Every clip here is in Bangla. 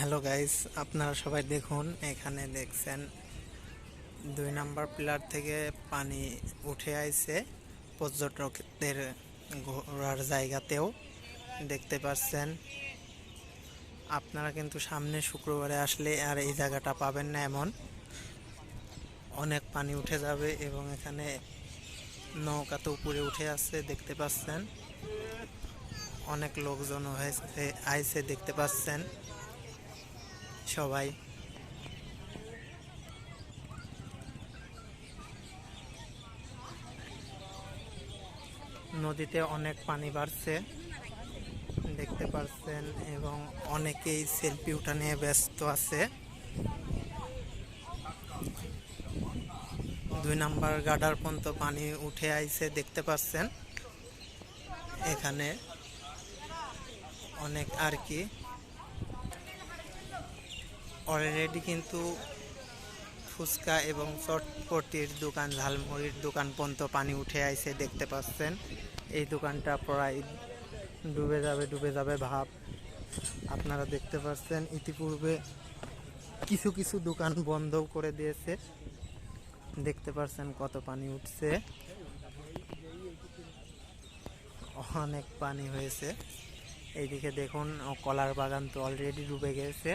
হ্যালো গাইস, আপনারা সবাই দেখুন, এখানে দেখছেন দুই নাম্বার পিলার থেকে পানি উঠে আইছে। পর্যটকদের ঘোরার জায়গাতেও দেখতে পাচ্ছেন। আপনারা কিন্তু সামনে শুক্রবারে আসলে আর এই জায়গাটা পাবেন না এমন। অনেক পানি উঠে যাবে এবং এখানে নৌকা তো উপরে উঠে আসছে, দেখতে পাচ্ছেন। অনেক লোকজন হয়েছে, আইছে, দেখতে পাচ্ছেন। সবাই। নদীতে অনেক পানি বাড়ছে, দেখতে পাচ্ছেন এবং অনেকেই সেলফি উঠা নিয়ে ব্যস্ত আছে। দুই নাম্বার গাডার পর্যন্ত পানি উঠে আইছে, দেখতে পাচ্ছেন। এখানে অনেক আর কি। অলরেডি কিন্তু ফুচকা এবং চটপটির দোকান, ঝালমুড়ির দোকান পর্যন্ত পানি উঠে আইছে, দেখতে পাচ্ছেন। এই দোকানটা প্রায় ডুবে যাবে ডুবে যাবে ভাব। আপনারা দেখতে পাচ্ছেন, ইতিপূর্বে কিছু কিছু দোকান বন্ধও করে দিয়েছে। দেখতে পাচ্ছেন কত পানি উঠছে। অনেক পানি হয়েছে। এইদিকে দেখুন, কলার বাগান তো অলরেডি ডুবে গেছে।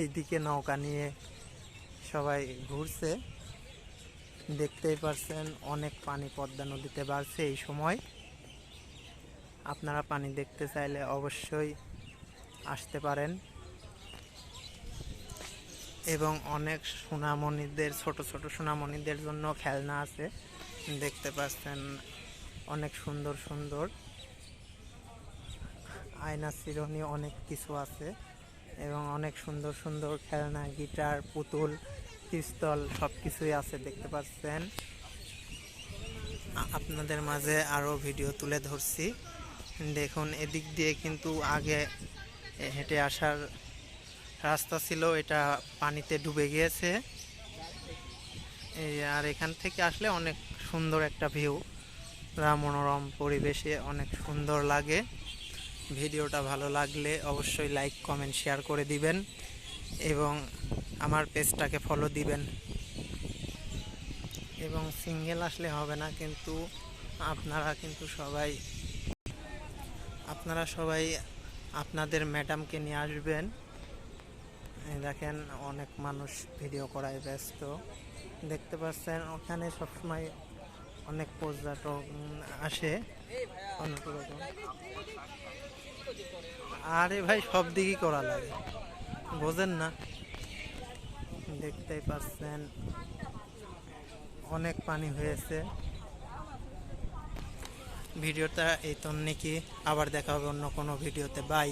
এইদিকে নৌকা নিয়ে সবাই ঘুরছে। দেখতেই পারছেন, অনেক পানি পদ্মা নদীতে বাড়ছে এই সময়। আপনারা পানি দেখতে চাইলে অবশ্যই আসতে পারেন। এবং অনেক সোনামণিদের ছোট ছোট সোনামণিদের জন্য খেলনা আছে। দেখতে পাচ্ছেন, অনেক সুন্দর সুন্দর। আয়না চিরুনি অনেক কিছু আছে। এবং অনেক সুন্দর সুন্দর খেলনা, গিটার, পুতুল, পিস্তল সব কিছুই আছে, দেখতে পাচ্ছেন। আপনাদের মাঝে আরও ভিডিও তুলে ধরছি। দেখুন, এদিক দিয়ে কিন্তু আগে হেঁটে আসার রাস্তা ছিল, এটা পানিতে ডুবে গিয়েছে। আর এখান থেকে আসলে অনেক সুন্দর একটা ভিউ। মনোরম পরিবেশে অনেক সুন্দর লাগে। ভিডিওটা ভালো লাগলে অবশ্যই লাইক কমেন্ট শেয়ার করে দিবেন এবং আমার পেজটাকে ফলো দিবেন। এবং সিঙ্গেল আসলে হবে না, কিন্তু আপনারা কিন্তু সবাই, আপনারা সবাই আপনাদের ম্যাডামকে নিয়ে আসবেন। দেখেন, অনেক মানুষ ভিডিও করায় ব্যস্ত। দেখতে পাচ্ছেন, ওখানে সবসময় অনেক পর্যটক আসে। অনেক রকম আরে ভাই, সব দিকই করা লাগে। বোঝেন না। দেখতেই পাচ্ছেন, অনেক পানি হয়েছে। ভিডিওটা এই তো নাকি আবার দেখা হবে অন্য কোনো ভিডিওতে। বাই